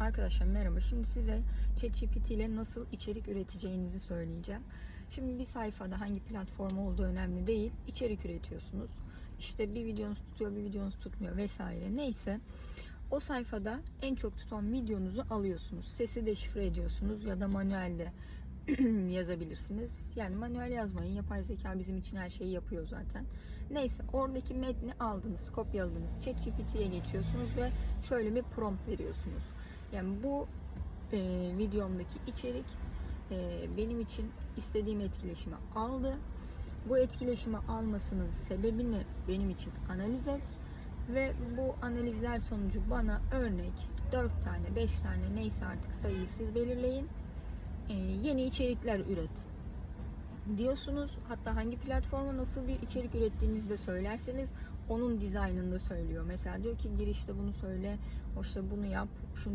Arkadaşlar merhaba. Şimdi size ChatGPT ile nasıl içerik üreteceğinizi söyleyeceğim. Şimdi bir sayfada hangi platform olduğu önemli değil. İçerik üretiyorsunuz. İşte bir videonuz tutuyor, bir videonuz tutmuyor vesaire. Neyse. O sayfada en çok tutan videonuzu alıyorsunuz. Sesi deşifre ediyorsunuz ya da manuelde yazabilirsiniz. Yani manuel yazmayın. Yapay zeka bizim için her şeyi yapıyor zaten. Neyse oradaki metni aldınız, kopyaladınız. ChatGPT'ye geçiyorsunuz ve şöyle bir prompt veriyorsunuz. Yani bu e, videomdaki içerik e, benim için istediğim etkileşimi aldı. Bu etkileşimi almasının sebebini benim için analiz et ve bu analizler sonucu bana örnek 4 tane 5 tane neyse artık sayıyı siz belirleyin e, yeni içerikler üret diyorsunuz. Hatta hangi platforma nasıl bir içerik ürettiğinizi de söylerseniz onun dizaynını da söylüyor. Mesela diyor ki girişte bunu söyle, işte bunu yap, şunu